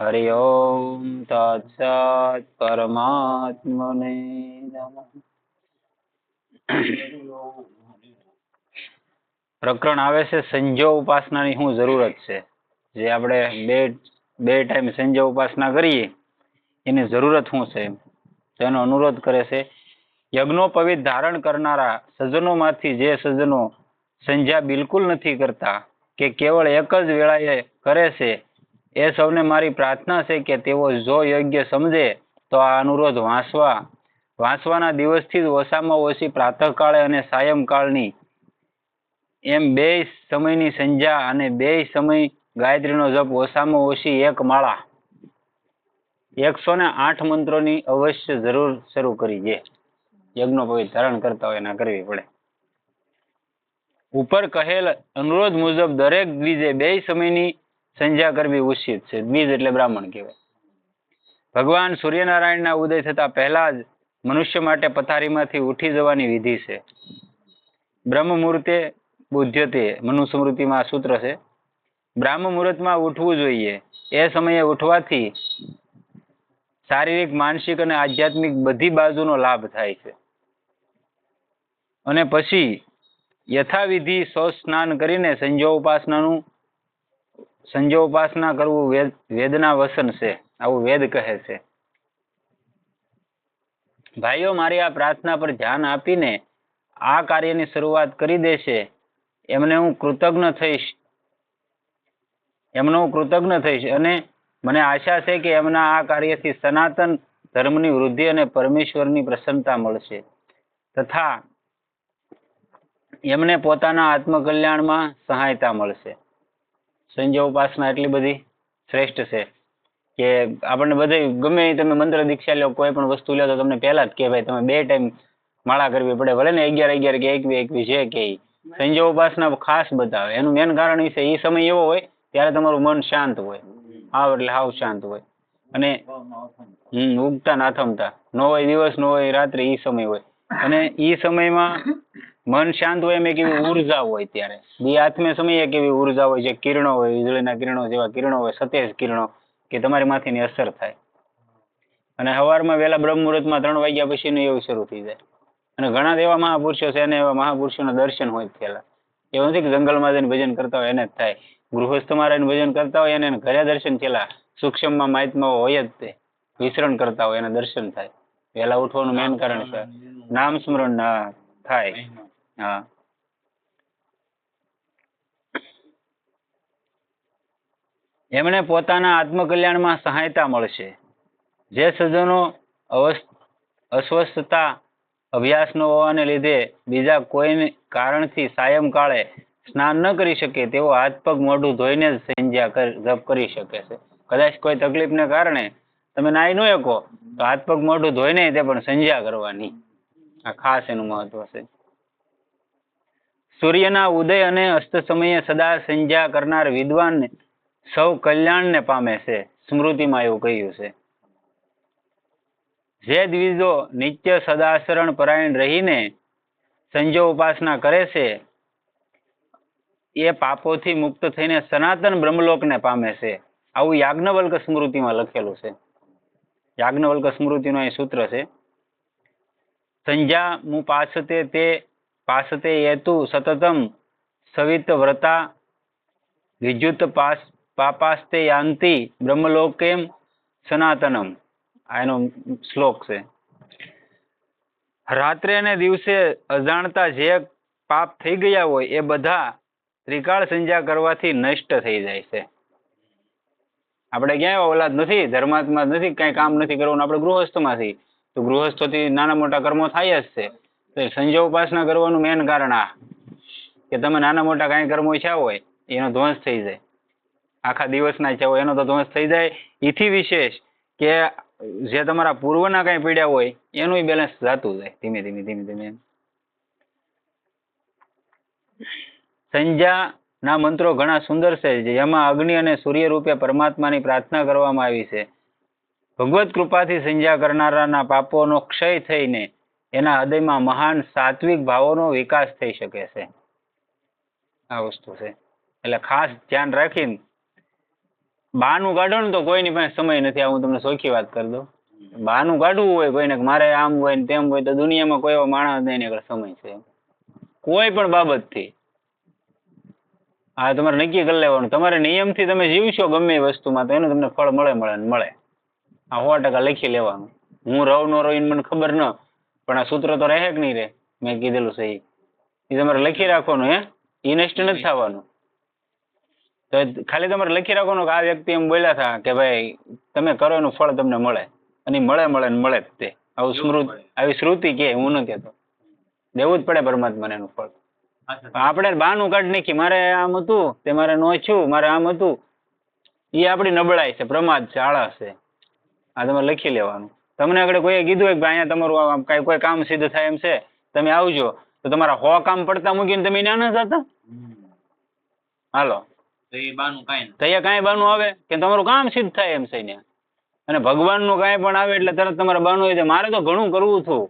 હરિ ઓમ તત્સત પરમાત્મને પ્રકરણ આવે છે સંજો ઉપાસનાની શું જરૂરત છે? જે આપણે બે બે ટાઈમ સંજો ઉપાસના કરીએ, એની જરૂરત શું છે? તેનો અનુરોધ કરે છે યજ્ઞોપવિત ધારણ કરનારા સજ્જનોમાંથી જે સજ્જનો સંજ્યા બિલકુલ નથી કરતા, કે કેવળ એક જ વેળાએ કરે છે એ સૌને મારી પ્રાર્થના છે કે તેઓ જો યોગ્ય સમજે તો આ અનુરોધ વાંચવા વાંચવાના દિવસથી જ ઓછામાં ઓછી પ્રાતઃકાળે અને સાયંકાળની એમ બે સમયની સંધ્યા અને બે સમય ગાયત્રીનો જપ ઓછામાં ઓછી એક માળા. એકસો ને આઠ મંત્રોની અવશ્ય જરૂર શરૂ કરી છે યજ્ઞોપવિત ધારણ કરતા હોય એના કરવી પડે. ઉપર કહેલ અનુરોધ મુજબ દરેક દ્વિજે બે સમયની સંધ્યા કરવી ઉચિત છે. દ્વિજ એટલે બ્રાહ્મણ કહેવાય. ભગવાન સૂર્યનારાયણના ઉદય થતા પહેલા જ મનુષ્ય માટે પથારીમાંથી ઉઠી જવાની વિધિ છે. બ્રહ્મ મુહૂર્તે બુદ્ધ્યતે મનુસ્મૃતિમાં સૂત્ર છે. બ્રાહ્મ મુહૂર્તમાં ઉઠવું જોઈએ. એ સમયે ઉઠવાથી શારીરિક, માનસિક અને આધ્યાત્મિક બધી બાજુનો લાભ થાય છે. અને પછી યથાવિધિ સ્વ સ્નાન કરીને સંજો ઉપાસનાનું સંજો ઉપાસના કરવું વેદ, વેદના વસન છે, આવું વેદ કહે છે. ભાઈઓ, મારી આ પ્રાર્થના પર ધ્યાન આપીને આ કાર્યની શરૂઆત કરી દેશે. એમને હું કૃતજ્ઞ થઈશ. એમનો હું કૃતજ્ઞ થઈશ અને મને આશા છે કે એમના આ કાર્યથી સનાતન ધર્મની વૃદ્ધિ અને પરમેશ્વરની પ્રસન્નતા મળશે. તથા એમને પોતાના આત્મકલ્યાણમાં સહાયતા મળશે. સંજય ઉપાસના એટલી બધી શ્રેષ્ઠ છે કે આપણને બધે ગમે એ તમે મંત્ર દીક્ષા લો, કોઈ પણ વસ્તુ લો, તો તમને પહેલા જ કે ભાઈ તમે બે ટાઈમ માળા કરવી પડે. ભલે ને અગિયાર અગિયાર કે એકવી એકવી છે કે સંજય ઉપાસના ખાસ બતાવે. એનું મેન કારણ એ છે, એ સમય એવો હોય ત્યારે તમારું મન શાંત હોય. હાવ એટલે હાવ શાંત હોય. અને હમ, ઉગતા નાથમતા નો હોય દિવસ, નો હોય રાત્રે ઈ સમય હોય. અને ઈ સમયમાં મન શાંત હોય એમ એક એવી ઊર્જા હોય ત્યારે. દી આત્મે સમયે એક એવી ઊર્જા હોય જે કિરણો હોય વીજળીના કિરણો જેવા કિરણો હોય સતેજ કિરણો કે તમારી માથીની અસર થાય. અને સવારમાં વહેલા બ્રહ્મ મુહૂર્તમાં ત્રણ વાગ્યા પછીનું એવું શરૂ થઈ જાય. અને ઘણા એવા મહાપુરુષો છે અને એવા મહાપુરુષોના દર્શન હોય પહેલા. એવું નથી કે જંગલમાં જઈને ભજન કરતા હોય એને જ થાય. ગૃહસ્થ રહીને ભજન કરતા હોય એને ઘરે દર્શન થયેલા સૂક્ષ્મમાં માહિતમાં હોય જ તે. વિસરણ કરતા હોય એના દર્શન થાય. વહેલા ઉઠવાનું મેન કારણ છે. નામ સ્મરણ ના થાય. હા. એમણે પોતાના આત્મકલ્યાણમાં સહાયતા મળશે. જે સજ્જનો અસ્વસ્થતા અભ્યાસ ન હોવાને લીધે બીજા કોઈ કારણથી સાયંકાળે સ્નાન ન કરી શકે તેઓ હાથ પગ મોઢું ધોઈને જ કર- જપ કરી શકે છે. કદાચ કોઈ તકલીફને કારણે તમે નાહી ન શકો, તો હાથ પગ મોઢું ધોઈને તે પણ સંધ્યા કરવાની. આ ખાસ એનું મહત્વ છે. સૂર્યના ઉદય અને અસ્ત સમયે સદા સંધ્યા કરનાર વિદ્વાનને સૌ કલ્યાણને પામે છે, સ્મૃતિમાં એવું કહ્યું છે. જે દ્વિજો નિત્ય સદાચરણ પરાયણ રહીને સંજો ઉપાસના કરે છે, એ પાપોથી મુક્ત થઈને સનાતન બ્રહ્મલોકને પામે છે. આવું યાજ્ઞવલ્ક સ્મૃતિમાં લખેલું છે. યાજ્ઞવલ્ક સ્મૃતિનો એ સૂત્ર છે. સંજા મુ પાસતે તે પાસતે હેતુ સતતમ સવિત વ્રતા વિદ્યુત પાસ પાપાસ્તે યાંતિ બ્રહ્મલોકેમ સનાતનમ. આ એનો શ્લોક છે. રાત્રે અને દિવસે અજાણતા જે પાપ થઈ ગયા હોય એ બધા ત્રિકાળ સંજા કરવાથી નષ્ટ થઈ જાય છે. આપણે ક્યાંય ઓલાદ નથી, ધર્માત્મા નથી, કઈ કામ નથી કરવાનું. આપણે ગૃહસ્થમાંથી. તો ગૃહસ્થોથી નાના મોટા કર્મો થાય જ છે. તો સંજય ઉપાસના કરવાનું મેન કારણ આ, કે તમે નાના મોટા કાંઈ કર્મો ઈચ્છા હોય, એનો ધ્વંસ થઈ જાય. આખા દિવસના ઈચ્છા હોય, એનો તો ધ્વંસ થઈ જાય. એથી વિશેષ કે જે તમારા પૂર્વના કાંઈ પીડ્યા હોય, એનું બેલેન્સ જાતું જાય, ધીમે ધીમે ધીમે ધીમે સંજ્ઞાના મંત્રો ઘણા સુંદર છે જેમાં અગ્નિ અને સૂર્ય રૂપે પરમાત્માની પ્રાર્થના કરવામાં આવી છે. ભગવત કૃપાથી સંજ્યા કરનારાના પાપોનો ક્ષય થઈને એના હૃદયમાં મહાન સાત્વિક ભાવોનો વિકાસ થઈ શકે છે. આ વસ્તુ છે. એટલે ખાસ ધ્યાન રાખીને બહાનું કાઢો ને તો કોઈની પાસે સમય નથી. હું તમને સોખી વાત કરી દઉં. બહાનું કાઢવું હોય, કોઈને મારે આમ હોય ને તેમ હોય તો દુનિયામાં કોઈ એવો માણસ નહીં સમય છે. કોઈ પણ બાબતથી. આ તમારે નક્કી કરી લેવાનું. તમારે નિયમથી તમે જીવશો ગમે એ વસ્તુમાં તો એનું તમને ફળ મળે મળે મળે. આ સો ટકા લખી લેવાનું. હું રહું ન રહું મને ખબર ન પણ આ સૂત્ર તો રહે કે નહીં રહે મેં કીધેલું સહી એ તમારે લખી રાખવાનું હે? ઇનેસ્ટ નથી થવાનું. તો ખાલી તમારે લખી રાખવાનું કે આ વ્યક્તિ એમ બોલ્યા હતા કે ભાઈ તમે કરો એનું ફળ તમને મળે. અને મળે મળે ને મળે જ તે. આવું સ્મૃતિ આવી શ્રુતિ કે હું ન કહેતો. દેવું જ પડે પરમાત્માને એનું ફળ. આપણે બાનું કાઢ નાખી. મારે આમ હતું તે મારે નો છું મારે આમ હતું. એ આપણી નબળાઈ છે પ્રમાદ છે આળસ છે. આ તમારે લખી લેવાનું. તમને આગળ કોઈએ કીધું હોય કે અહીંયા તમારું કાંઈ કોઈ કામ સિદ્ધ થાય એમ છે તમે આવજો. તો તમારા હો કામ પડતા મૂકીને તમે ના ન જતા? હાલો. તો એ બાનું કાંઈ બાનું આવે? કે તમારું કામ સિદ્ધ થાય એમ છે ને અને ભગવાનનું કાંઈ પણ આવે એટલે તરત તમારે બાનું હોય મારે તો ઘણું કરવું હતું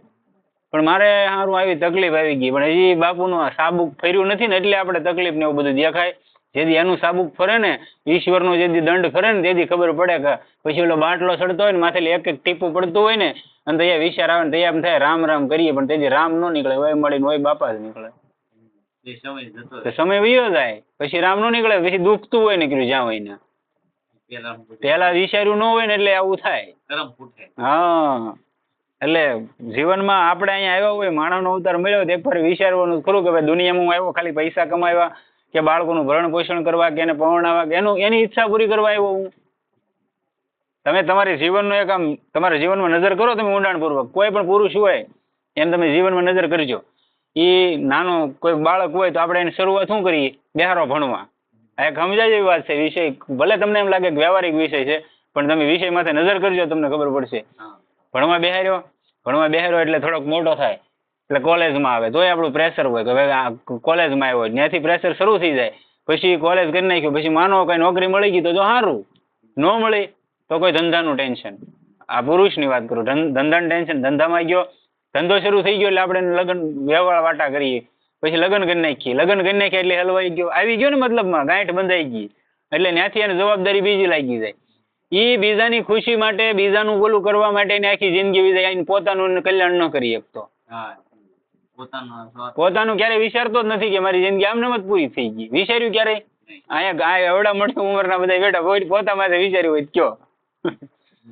પણ મારે સારું આવી તકલીફ આવી ગઈ. પણ હજી બાપુનું નું સાબુક ફર્યું નથી ને એટલે આપણે તકલીફ ને એવું બધું દેખાય. જેથી એનું સાબુક ફરે ને ઈશ્વરનો જેથી દંડ ફરે ને તેથી ખબર પડે કે પછી ઓલો બાટલો ચડતો હોય ને માથે એક એક ટીપું પડતું હોય ને અને તૈયાર વિચાર આવે ને તૈયાર થાય રામ રામ કરીએ પણ તેથી રામ નો નીકળે હોય મળીને હોય બાપા જ નીકળે. સમય વયો જાય પછી રામ નો નીકળે પછી દુખતું હોય નીકળ્યું જ્યાં હોય ને પેલા વિચાર્યું ન હોય ને એટલે આવું થાય. હા. એટલે જીવનમાં આપણે અહીંયા આવ્યા હોય માણસનો અવતાર મળ્યો એક પર વિચારવાનું ખરું કે ભાઈ દુનિયામાં હું આવ્યો ખાલી પૈસા કમાવ્યા કે બાળકોનું ભરણ પોષણ કરવા કે એને પરણાવવા કે એનું એની ઈચ્છા પૂરી કરવા આવ્યો હું. તમે તમારી જીવનનું એક આમ તમારા જીવનમાં નજર કરો તમે ઊંડાણપૂર્વક. કોઈ પણ પુરુષ હોય એને તમે જીવનમાં નજર કરજો. એ નાનો કોઈ બાળક હોય તો આપણે એની શરૂઆત શું કરીએ? બેહારો ભણવા. આ એક સમજાય એવી વાત છે વિષય ભલે તમને એમ લાગે કે વ્યવહારિક વિષય છે પણ તમે વિષય માથે નજર કરજો તમને ખબર પડશે. ભણવા બેહાર્યો ભણવા બેહાર્યો એટલે થોડોક મોટો થાય. એટલે કોલેજમાં આવે. તોય આપણું પ્રેશર હોય કે ભાઈ કોલેજમાં આવ્યો ત્યાંથી પ્રેશર શરૂ થઈ જાય. પછી કોલેજ કરી નાખ્યું. પછી માનો કઈ નોકરી મળી ગઈ તો જો સારું. ન મળી તો કોઈ ધંધાનું ટેન્શન આ પુરુષની વાત કરું. ધંધાનું ટેન્શન ધંધામાં ગયો. ધંધો શરૂ થઈ ગયો એટલે આપણે લગ્ન, વ્યવહાર વાટા કરીએ. પછી લગ્ન કરી નાખીએ. લગ્ન કરી નાખીએ એટલે હલવાઈ ગયો. આવી ગયો ને મતલબમાં ગાંઠ બંધાઈ ગઈ. એટલે ત્યાંથી એને જવાબદારી બીજી લાગી જાય. એ બીજાની ખુશી માટે, બીજાનું બોલું કરવા માટે એની આખી જિંદગી વી પોતાનું કલ્યાણ ન કરી શકતો. હા. પોતાનો ક્યારે વિચારતો જ નથી કે મારી જિંદગી આમ જ પૂરી થઈ ગઈ. વિચાર્યું ક્યારેય? અહીંયા એવડા મોટી ઉંમરના બધા બેઠા પોતા માટે વિચાર્યું હોય કયો?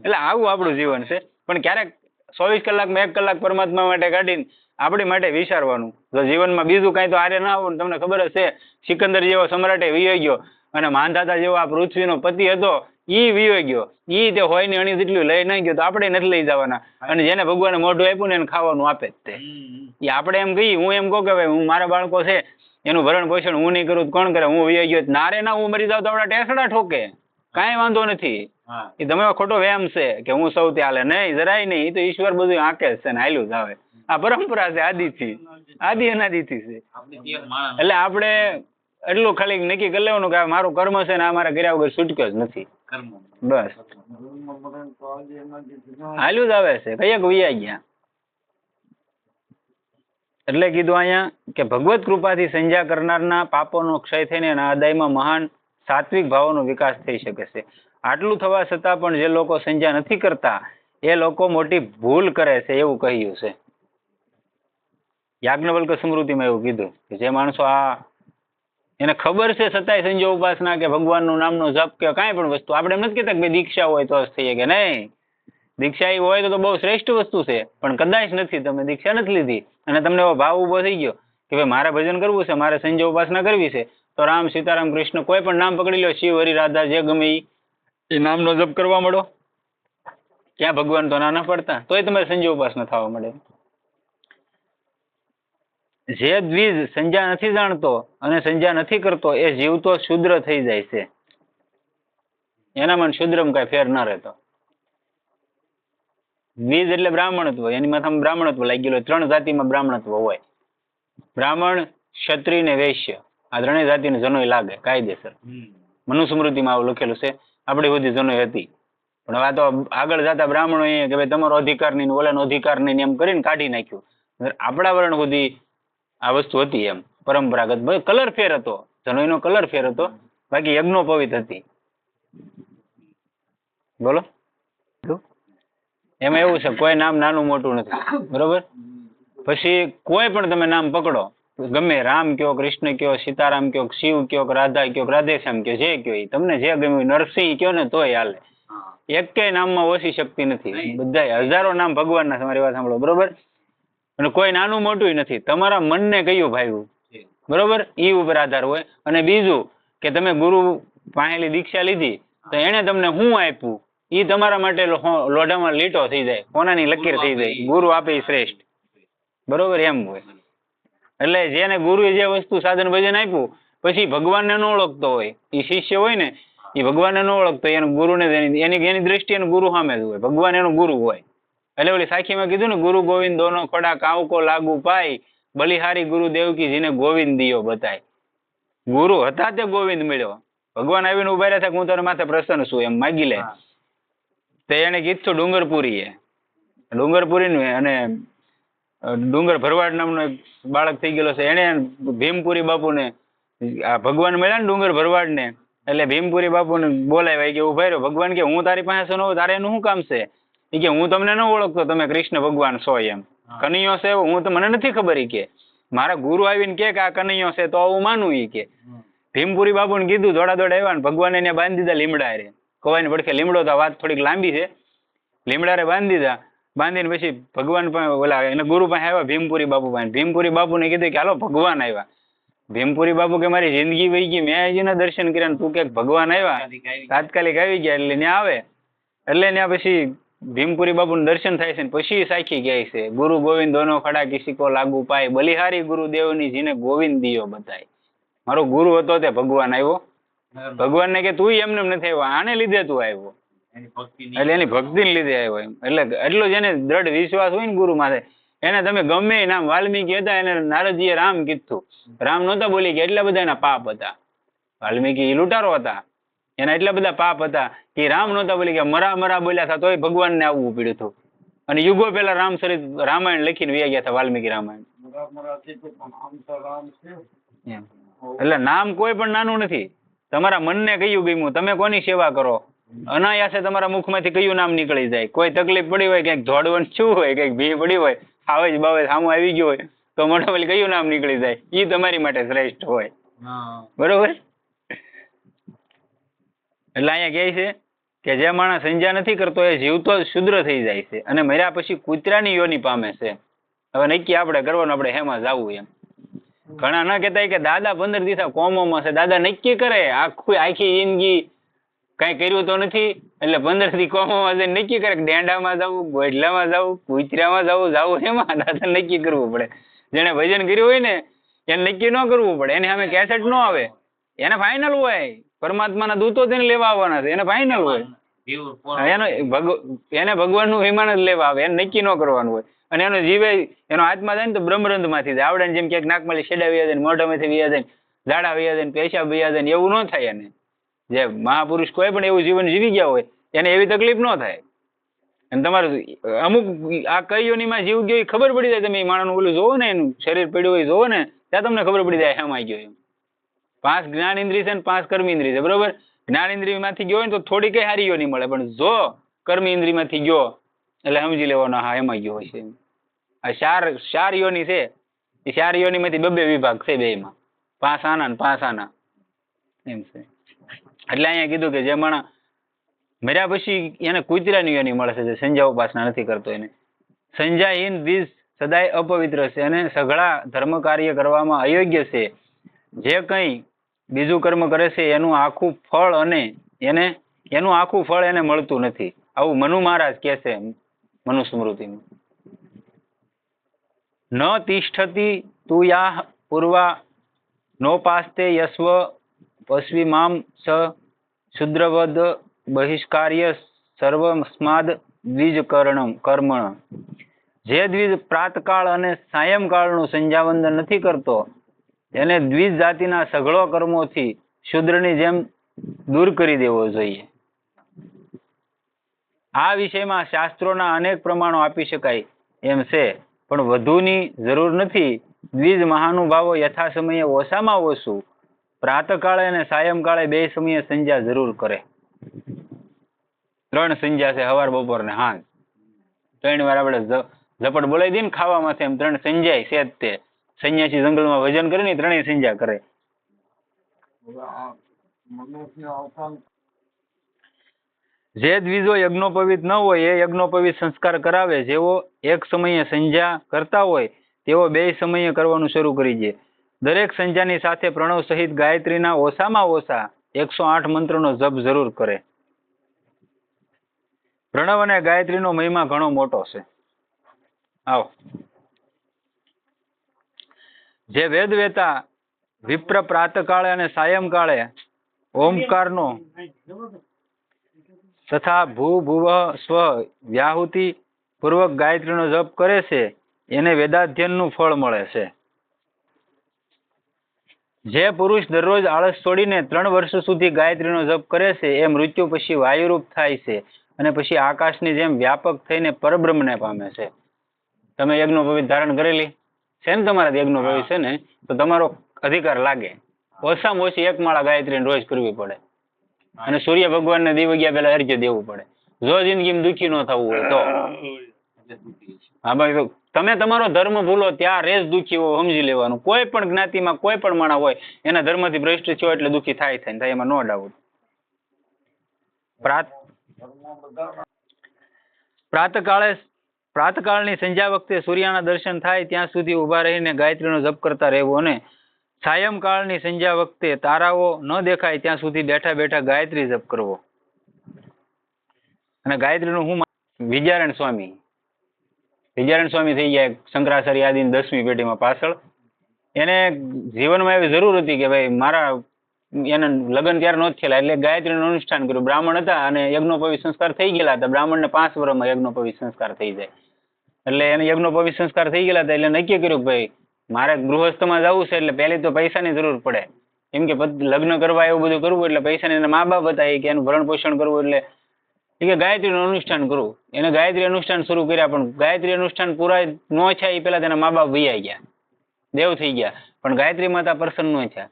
એટલે આવું આપણું જીવન છે. પણ ક્યારેક ચોવીસ કલાકમાં એક કલાક પરમાત્મા માટે કાઢીને આપણી માટે વિચારવાનું. જો જીવનમાં બીજું કાંઈ તો આરે ના હોય ને તમને ખબર છે. સિકંદર જેવો સમ્રાટે વિયો ગયો. અને માંધાતા જેવો આ પૃથ્વીનો પતિ હતો. ઈ વિયો ગયો. ઈ તે હોય ને અણી જેટલું લઈ નહીં ગયો તો આપણે નથી લઈ જવાના. અને જેને ભગવાને મોઢું આપ્યું ને એને ખાવાનું આપે જ તે. એ આપણે એમ કહીએ હું એમ કહું કે ભાઈ હું મારા બાળકો છે એનું ભરણ પોષણ હું નહીં કરું તો કોણ કરે? હું વિયો ગયો નારે ના હું મરી જાવ તો આપણા ટેસડા ઠોકે. કાંઈ વાંધો નથી. એ તમે ખોટો વ્યાયામ છે કે હું સૌથી હાલે. નહીં જરાય નહીં. એ તો ઈશ્વર બધું આંકે છે ને હાલ્યું જ આવે. આ પરંપરા છે આદિથી. આદિ અનાદિથી છે. એટલે આપણે એટલું ખાલી નક્કી કરી લેવાનું કે આ મારું કર્મ છે ને આ મારા કર્યા વગર છૂટક્યો જ નથી. બસ. હાલ્યું જ આવે છે. કયા વૈયા ગયા. એટલે કીધું અહીંયા કે ભગવત કૃપાથી સંજ્ઞા કરનારના પાપોનો ક્ષય થઈને એના આદાયમાં મહાન સાત્વિક ભાવોનો વિકાસ થઈ શકે છે. આટલું થવા છતાં પણ જે લોકો સંજ્ઞા નથી કરતા એ લોકો મોટી ભૂલ કરે છે એવું કહ્યું છે. યાજ્ઞવલ્ક સ્મૃતિમાં એવું કીધું કે જે માણસો આ એને ખબર છે છતાંય સંજય ઉપાસના કે ભગવાનનું નામનો જપ કે કાંઈ પણ વસ્તુ. આપણે એમ નથી કહેતા કે ભાઈ દીક્ષા હોય તો જ થઈ કે નહીં. દીક્ષા એ હોય તો તો બહુ શ્રેષ્ઠ વસ્તુ છે. પણ કદાચ નથી તમે દીક્ષા નથી લીધી અને તમને એવો ભાવ ઊભો થઈ ગયો કે ભાઈ મારે ભજન કરવું છે મારે સંજય ઉપાસના કરવી છે તો રામ સીતારામ કૃષ્ણ કોઈ પણ નામ પકડી લો શિવ હરિ રાધા જે ગમે એ નામનો જપ કરવા મળો? ક્યાં ભગવાન તો ના ના પડતા? તોય તમારે સંજય ઉપાસના થવા મળે. જે દ્વિજ સંજ્ઞા નથી જાણતો અને સંજ્ઞા નથી કરતો એ જીવતો શુદ્ર થઈ જાય છે. એનામાં શુદ્રમ કઈ ફેર ન રહેતો. દ્વિજ એટલે બ્રાહ્મણત્વ એની માથામાં બ્રાહ્મણત્વ લાગી ગયેલું ત્રણ જાતિમાં બ્રાહ્મણત્વ હોય. બ્રાહ્મણ ક્ષત્રિય ને વૈશ્ય. આ ત્રણેય જાતિને જનોય લાગે કાયદેસર. મનુસ્મૃતિમાં આવું લખેલું છે આપણી સુધી જનોય હતી. પણ આ તો આગળ જતા બ્રાહ્મણો એ કે ભાઈ તમારો અધિકાર નહીં ને ઓલાનો અધિકાર નહીં એમ કરીને કાઢી નાખ્યું. આપણા વર્ણ સુધી આ વસ્તુ હતી એમ. પરંપરાગત કલર ફેર હતો. જનોઈનો કલર ફેર હતો. બાકી યજ્ઞોપવિત હતી. બોલો. એમાં એવું છે કોઈ નામ નાનું મોટું નથી. બરોબર? પછી કોઈ પણ તમે નામ પકડો ગમે રામ કયો કૃષ્ણ કયો સીતારામ કયો શિવ કયો રાધા કયો રાધેશ્યામ કયો જે કયો તમને જે ગમ્યું નરસિંહ કયો ને તોય હાલે. એકેય નામમાં ઓછી શક્તિ નથી. બધા બધાય હજારો નામ ભગવાનના તમારી વાત સાંભળો. બરોબર? અને કોઈ નાનું મોટું નથી. તમારા મનને કયું ભાવ્યું? બરોબર? ઈ ઉપર આધાર હોય. અને બીજું કે તમે ગુરુ પાસેલી દીક્ષા લીધી તો એને તમને હું આપ્યું? ઈ તમારા માટે લોઢામાં લીટો થઈ જાય. કોનાની લકીર થઈ જાય? ગુરુ આપે શ્રેષ્ઠ. બરોબર? એમ હોય. એટલે જેને ગુરુએ જે વસ્તુ સાધન ભજન આપ્યું પછી ભગવાનને ન ઓળખતો હોય એ શિષ્ય હોય ને એ ભગવાનને ન ઓળખતો હોય, એનો ગુરુને એની એની દ્રષ્ટિ દ્રષ્ટિએ એનો ગુરુ સામે જ હોય. ભગવાન એનો ગુરુ હોય. એટલે ઓલી સાખીમાં કીધું ને ગુરુ ગોવિંદ દોનો ખડા કાવકો લાગુ પાય બલિહારી ગુરુ દેવકી જેને ગોવિંદ દિયો બતાય. ગુરુ હતા તે ગોવિંદ મળ્યો. ભગવાન આવીને ઊભા રહ્યા હું તારા માથે પ્રસન્ન છું. એમ માગી લે. તો એને કીધું ડુંગરપુરી એ ડુંગરપુરી નું અને ડુંગર ભરવાડ નામનો એક બાળક થઈ ગયેલો છે. એને ભીમપુરી બાપુને આ ભગવાન મળ્યા ને ડુંગર ભરવાડ ને એટલે ભીમપુરી બાપુને બોલાવ્યા કે ઊભા રહ્યો. ભગવાન કે હું તારી પાસે ને તારે એનું શું કામ છે? કે હું તમને ન ઓળખતો તમે કૃષ્ણ ભગવાન છો એમ. કનૈયો છે હું તો મને નથી ખબર ઈ કે. મારા ગુરુ આવીને કે આ કનૈયો છે તો હું માનું ઈ કે. ભીમપુરી બાપુને કીધું દોડા દોડા આવ્યા ને ભગવાને એને બાંધી દીધા લીમડા રે. કવાઈને પડખે લીમડો તો વાત થોડીક લાંબી છે. લીમડા રે બાંધી દીધા. બાંધીને પછી ભગવાન પાસે ઓલા એને ગુરુ પાસે આવ્યા ભીમપુરી બાબુ પાસે. ભીમપુરી બાપુને કીધું કે હાલો ભગવાન આવ્યા. ભીમપુરી બાબુ કે મારી જિંદગી વહી ગઈ મેં હજીના દર્શન કર્યા ને તું કે ભગવાન આવ્યા. તાત્કાલિક આવી તાત્કાલિક આવી ગયા એટલે ત્યાં આવે. એટલે ત્યાં પછી ભીમપુરી બાપુનું દર્શન થાય છે ને પછી સાખી ગયા છે. ગુરુ ગોવિંદ દોનો ખડા કિસીકો લાગુ પાય બલિહારી ગુરુદેવની જીને ગોવિંદ દિયો બતાય. મારો ગુરુ હતો તે ભગવાન આવ્યો. ભગવાનને કે તું એમને નથી આવ્યો આને લીધે તું આવ્યો. એટલે એની ભક્તિને લીધે આવ્યો એમ. એટલે એટલો જેને દ્રઢ વિશ્વાસ હોય ને ગુરુ માથે એને તમે ગમે નામ વાલ્મીકી હતા એને નારદજીએ રામ કીધું. રામ નહોતા બોલી કે એટલા બધા એના પાપ હતા. વાલ્મીકી લૂંટારો હતા. એના એટલા બધા પાપ હતા કે રામ નહોતા બોલી કે મરા મરા બોલ્યા હતા તોય ભગવાનને આવવું પડ્યું હતું. અને યુગો પહેલા રામચરિત રામાયણ લખીને વ્યા ગયા હતા વાલ્મીકી રામાયણ. એટલે નામ કોઈ પણ નાનું નથી. તમારા મનને કયું ગમ્યું? તમે કોની સેવા કરો? અનાયાસે તમારા મુખમાંથી કયું નામ નીકળી જાય? કોઈ તકલીફ પડી હોય ક્યાંક ધોડવણ શું હોય ક્યાંક ભી પડી હોય આવે જ બાવે સામું આવી ગયું હોય તો મોઢામાંથી કયું નામ નીકળી જાય? એ તમારી માટે શ્રેષ્ઠ હોય. બરોબર? એટલે અહીંયા કહે છે કે જે માણસ સંજ્ઞા નથી કરતો એ જીવતો શુદ્ર થઈ જાય છે. અને મર્યા પછી કૂતરાની યોની પામે છે. હવે નક્કી આપણે કરવાનું, આપણે હેમાં જવું એમ. ઘણા ન કહેતા કે દાદા પંદર દિવસ કોમોમાં છે. દાદા નક્કી કરે, આખી આખી જિંદગી કઈ કર્યું તો નથી. એટલે પંદરથી કોમોમાં જઈને નક્કી કરે ડેંડામાં જવું, ગોઢલામાં જવું, કૂતરામાં જવું જવું એમાં. દાદા નક્કી કરવું પડે. જેને ભજન કર્યું હોય ને, એને નક્કી ન કરવું પડે. એને સામે કેસેટ ન આવે. એને ફાઇનલ હોય. પરમાત્માના દૂતો તેને લેવા આવવાના છે. એને ફાઇનલ હોય. એનો એને ભગવાનનું વિમાન જ લેવા આવે. એને નક્કી ન કરવાનું હોય. અને એનો જીવે એનો આત્મા જાય ને તો બ્રહ્મરંધમાંથી જાય. આવડે જેમ ક્યાંક નાકમાંથી છેડા વ્યા જાય મોઢામાંથી વ્યા જાય ઝાડા વયા જાય પેશાબ વયા જાય એવું ન થાય એને. જે મહાપુરુષ કોઈ પણ એવું જીવન જીવી ગયા હોય એને એવી તકલીફ ન થાય. અને તમારું અમુક આ કઈ યોનીમાં જીવ ગયો એ ખબર પડી જાય તમે એ માણસનું ઓલું જોવો ને એનું શરીર પડ્યું હોય જોવો ને ત્યાં તમને ખબર પડી જાય હેમાં ગયો એમ. પાંચ જ્ઞાન ઇન્દ્રિય છે ને પાંચ કર્મ ઇન્દ્રિય છે, બરોબર? જ્ઞાન ઇન્દ્રિયમાંથી ગયો હોય ને તો થોડી કઈ હારી નહીં મળે, પણ જો કર્મ ઇન્દ્રિયમાંથી ગયો, એટલે સમજી લેવાનો હા એમાં ગયો હશે છે આ ચાર ચાર યોની છે, એ ચાર યોની માંથી બબે વિભાગ છે બે માં પાંચ આના ને પાંચ આના. એમ છે. એટલે અહીંયા કીધું કે જે માણસ મર્યા પછી એને કુતરાની યોની મળે છે, જે સંજ્ઞા ઉપાસના નથી કરતો એને. સંજ્ઞાહીન બીજ સદાય અપવિત્ર છે અને સઘળા ધર્મ કાર્ય કરવામાં અયોગ્ય છે. જે કંઈ બીજું કર્મ કરે છે, એનું આખું ફળ અને એને, એનું આખું ફળ એને મળતું નથી. આવું મનુ મહારાજ કહે છે મનુસ્મૃતિમાં. ન તિષ્ઠતી તું યા પૂર્વા નોપાસ્તે યસ્વ પશ્વી મામ સ, શુદ્રવદ બહિષ્કાર્ય સર્વસ્માદ દ્વિજ કર્ણ કર્મણ. જે દ્વિજ પ્રાતકાળ અને સાયંકાળનું સંધ્યાવંદન નથી કરતો એને દ્વિજ જાતિના સઘળો કર્મોથી શુદ્રની જેમ દૂર કરી દેવો જોઈએ. આ વિષયમાં શાસ્ત્રોના અનેક પ્રમાણો આપી શકાય એમ છે, પણ વધુની જરૂર નથી. દ્વિજ મહાનુભાવો યથા સમયે ઓછામાં ઓછું પ્રાતકાળે અને સાયંકાળે બે સમયે સંધ્યા જરૂર કરે. ત્રણ સંજ્યા છે હવાર, બપોર ને હાંજ. ત્રણ વાર આપણે ઝપટ બોલાવી દઈએ ને ખાવામાં એમ ત્રણ સંજાય છે જ તે. સંન્યાસી જંગલમાં ભજન કરે ને ત્રણેય સંજ્યા કરે. જે દ્વિજો યજ્ઞોપવિત ન હોય, એ યજ્ઞોપવિત સંસ્કાર કરાવે. જેવો એક સમયે સંજ્યા કરતા હોય તેવો બે સમયે કરવાનું શરૂ કરી દે. દરેક સંધ્યાની સાથે પ્રણવ સહિત ગાયત્રીના ઓછામાં ઓછા એકસો આઠ મંત્રનો જપ જરૂર કરે. પ્રણવ અને ગાયત્રીનો મહિમા ઘણો મોટો છે. આવો. જે વેદ વેતા વિપ્ર પ્રાતકાળે અને સાયંકાળે ઓમકારનો તથા ભૂ, ભુવ, સ્વ વ્યાહુતિ પૂર્વક ગાયત્રીનો જપ કરે છે, એને વેદાધ્યનનું ફળ મળે છે. જે પુરુષ દરરોજ આળસ છોડીને ત્રણ વર્ષ સુધી ગાયત્રીનો જપ કરે છે, એ મૃત્યુ પછી વાયુરૂપ થાય છે અને પછી આકાશની જેમ વ્યાપક થઈને પરબ્રહ્મને પામે છે. તમે યજ્ઞોપવિત ધારણ કરેલી? છે ને તમારા યજ્ઞોપવિત છે ને તો તમારો અધિકાર લાગે. ઓછામાં ઓછી એક માળા ગાયત્રીને રોજ કરવી પડે. અને સૂર્ય ભગવાનને દિવગ્યા પહેલા અર્ઘ્ય દેવું પડે. જો જિંદગીમાં દુઃખી ન થવું હોય તો. હા ભાઈ તમે તમારો ધર્મ ભૂલો ત્યાં રેસ દુઃખી હોય સમજી લેવાનું. કોઈ પણ જ્ઞાતિમાં કોઈ પણ માણસ હોય એના ધર્મથી ભ્રષ્ટ છે એટલે દુઃખી થાય થાય ને થાય એમાં નો ડાઉટ પ્રાત પ્રાતકાળે પ્રાતકાળની સંધ્યા વખતે સૂર્યના દર્શન થાય ત્યાં સુધી ઊભા રહીને ગાયત્રીનો જપ કરતા રહેવું અને સાયંકાળની સંધ્યા વખતે તારાઓ ન દેખાય ત્યાં સુધી બેઠા બેઠા ગાયત્રી જપ કરવો. અને ગાયત્રીનું હું વિદ્યારણ સ્વામી. વિદ્યારણ સ્વામી થઈ ગયા શંકરાચાર્ય આદિની દસમી પેઢીમાં પાછળ. એને જીવનમાં એવી જરૂર હતી કે ભાઈ મારા એને લગ્ન ત્યારે નહોતા થયેલા, એટલે ગાયત્રીનું અનુષ્ઠાન કર્યું. બ્રાહ્મણ હતા અને યજ્ઞોપવિત સંસ્કાર થઈ ગયેલા હતા. બ્રાહ્મણને પાંચ વર્ષમાં યજ્ઞોપવિત સંસ્કાર થઈ જાય. એટલે એને યજ્ઞોપવિત સંસ્કાર થઈ ગયેલા હતા, એટલે નક્કી કર્યું કે ભાઈ, મારે ગૃહસ્થમાં જવું છે, એટલે પહેલી તો પૈસાની જરૂર પડે. કેમ કે લગ્ન કરવા એવું બધું કરવું, એટલે પૈસાને એના મા બાપ હતા કે એનું ભરણ પોષણ કરવું, એટલે એ કે ગાયત્રીનું અનુષ્ઠાન કરવું. એને ગાયત્રી અનુષ્ઠાન શરૂ કર્યા, પણ ગાયત્રી અનુષ્ઠાન પૂરા ન થયા એ પહેલા તેના મા બાપ વૈયા ગયા. દેવ થઈ ગયા. પણ ગાયત્રી માતા પ્રસન્ન ન થયા.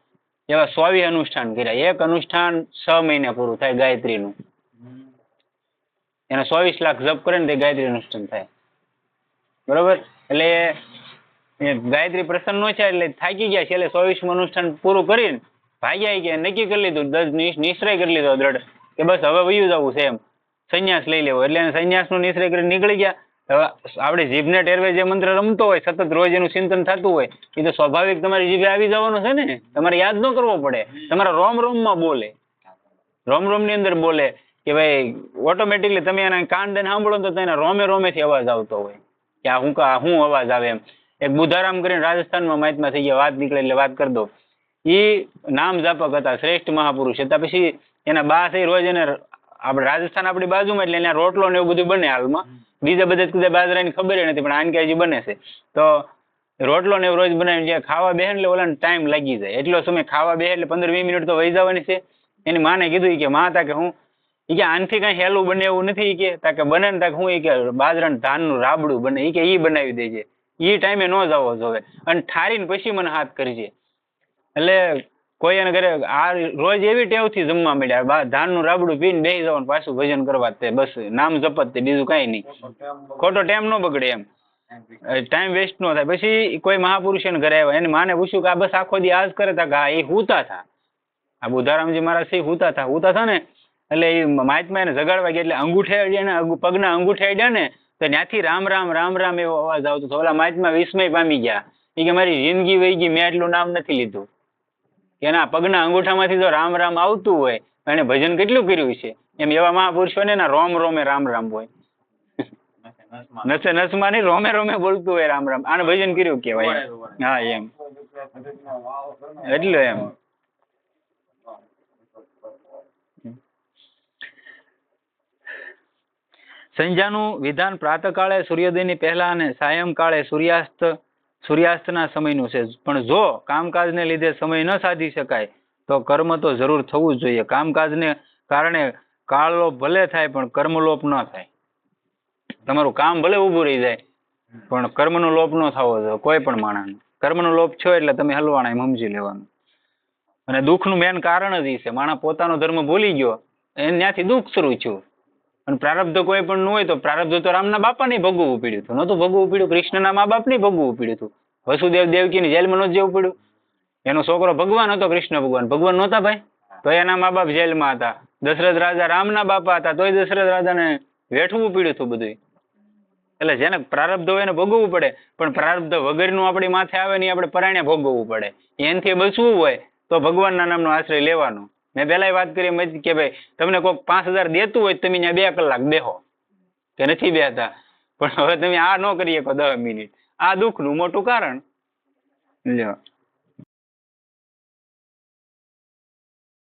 એવા સોવી અનુષ્ઠાન કર્યા. એક અનુષ્ઠાન છ મહિને પૂરું થાય ગાયત્રીનું. એને ચોવીસ લાખ જપ કરે ને તે ગાયત્રી અનુષ્ઠાન થાય. બરોબર? એટલે ગાયત્રી પ્રસન્ન નો છે એટલે થાકી ગયા છેલ્લે ચોવીસમું અનુષ્ઠાન પૂરું કરીને ભાગ્યા ગયા નક્કી કરી લીધું. દસ નિશ- નિશ્ચય કરી લીધો દ્રઢ કે બસ હવે વયું જવું છે એમ. સંન્યાસ લઈ લેવો. એટલે સંન્યાસનો નિશ્ચય કરી નીકળી ગયા. હવે આપણે જીભને ટેરવે જે મંત્ર રમતો હોય, સતત રોજ એનું ચિંતન થતું હોય, એ તો સ્વાભાવિક તમારી જીભે આવી જવાનું છે ને. તમારે યાદ ન કરવો પડે. તમારા રોમ રોમમાં બોલે. રોમ રોમની અંદર બોલે કે ભાઈ ઓટોમેટિકલી તમે એના કાન દઈને સાંભળો તો તેના રોમે રોમેથી અવાજ આવતો હોય. કે આ હું હું અવાજ આવે એમ. એક બુધારામ કરીને રાજસ્થાનમાં માહિતમાં થઈ ગયા, વાત નીકળે એટલે વાત કરી દો. એ નામ જાપક હતા, શ્રેષ્ઠ મહાપુરુષ હતા. પછી એના બા થઈ રોજ એને આપણે રાજસ્થાન આપણી બાજુમાં એટલે એના રોટલો ને એવું બધું બને હાલમાં. બીજા બધા કદાચ બાજરાની ખબર નથી, પણ આનકે હજી બને છે. તો રોટલો ને રોજ બનાવીને જે ખાવા બેહે એટલે ઓલાને ટાઈમ લાગી જાય. એટલો સમય ખાવા બેહે એટલે પંદર વીસ મિનિટ તો વહી જવાની છે. એની માને કીધું કે, માં હતા કે હું કે આનથી કઈ હેલું બને એવું નથી કે તા કે બને ને તા હું એ કે બાજરાનું ધાનનું રાબડું બને ઈ કે એ બનાવી દેજે. એ ટાઈમે ન જવો જોવે અને ઠારીને પછી મને હાથ કરજે. એટલે કોઈ એને ઘરે આ રોજ એવી ટેવથી જમવા મળ્યા બા ધાનનું રાબડું પીને બેસી જવાનું પાછું ભજન કરવા તે બસ નામ જપત તે બીજું કાંઈ નહીં. ખોટો ટાઈમ ન બગડે. એમ. ટાઈમ વેસ્ટ ન થાય. પછી કોઈ મહાપુરુષ એને ઘરે આવ્યા એને માને પૂછ્યું કે આ બસ આખો દી આજ કરે તા કે હા એ હુતા થા. આ બુધારામજી મહારાજ છે ઈ હુતા થા. હુતા થા ને એટલે એ મહાત્મા જગાડવા ગયા એટલે અંગૂઠે અડ્યા પગના અંગૂઠે અડ્યા ને તો ત્યાંથી રામ રામ રામ રામ એવો અવાજ આવતો હતો. ઓલા મહાત્મા વિસ્મય પામી ગયા. એ કે મારી જિંદગી વહી ગઈ, મેં આટલું નામ નથી લીધું. કે એના પગના અંગૂઠામાંથી જો રામ રામ આવતું હોય એને ભજન કેટલું કર્યું છે? એમ એવા મહાપુરુષો ને રોમ, રોમે રામ રામ હોય. નસે નસમાં નહીં, રોમે રોમે બોલતું હોય રામ રામ. આને ભજન કર્યું કેવાય હા, એમ. એટલે એમ. સંધ્યાનું વિધાન પ્રાતકાળે સૂર્યોદયની પહેલા અને સાયંકાળે સૂર્યાસ્ત, સૂર્યાસ્તના સમયનું છે. પણ જો કામકાજને લીધે સમય ન સાધી શકાય, તો કર્મ તો જરૂર થવું જ જોઈએ. કામકાજને કારણે કાળલોપ ભલે થાય, પણ કર્મલોપ ન થાય. તમારું કામ ભલે ઊભું રહી જાય, પણ કર્મનો લોપ ન થવો જોઈએ, કોઈ પણ માણસને. કર્મનો લોપ છો એટલે તમે હલવાના એમ સમજી લેવાનું. અને દુઃખનું મેન કારણ જ એ છે. માણસ પોતાનો ધર્મ ભૂલી ગયો એ ત્યાંથી દુઃખ શરૂ થયું. અને પ્રારબ્ધ કોઈ પણ ન હોય તો પ્રારબ્ધ તો રામના બાપાને ભોગવવું પડ્યું હતું. નહોતું ભોગવવું પડ્યું, કૃષ્ણના મા બાપને ભોગવવું પડ્યું હતું. વસુદેવ દેવકીની જેલમાં નહોતું જવું પડ્યું. એનો છોકરો ભગવાન હતો, કૃષ્ણ ભગવાન. ભગવાન નહોતા ભાઈ. તો એના મા બાપ જેલમાં હતા. દશરથ રાજા રામના બાપા હતા, તોય દશરથ રાજાને વેઠવું પડ્યું હતું બધું એટલે જેને પ્રારબ્ધ હોય એને ભોગવવું પડે. પણ પ્રારબ્ધ વગરનું આપણી માથે આવે ને આપણે પરાણે ભોગવવું પડે. એનથી બચવું હોય તો ભગવાનના નામનો આશ્રય લેવાનો. મેં પહેલાંય વાત કરી એમ કે ભાઈ, તમને કોઈક પાંચ હજાર દેતું હોય તમે બે કલાક બેહો. કે નથી બેહતા. પણ હવે તમે આ ન કરી શકો દસ મિનિટ. આ દુઃખનું મોટું કારણ. લ્યો.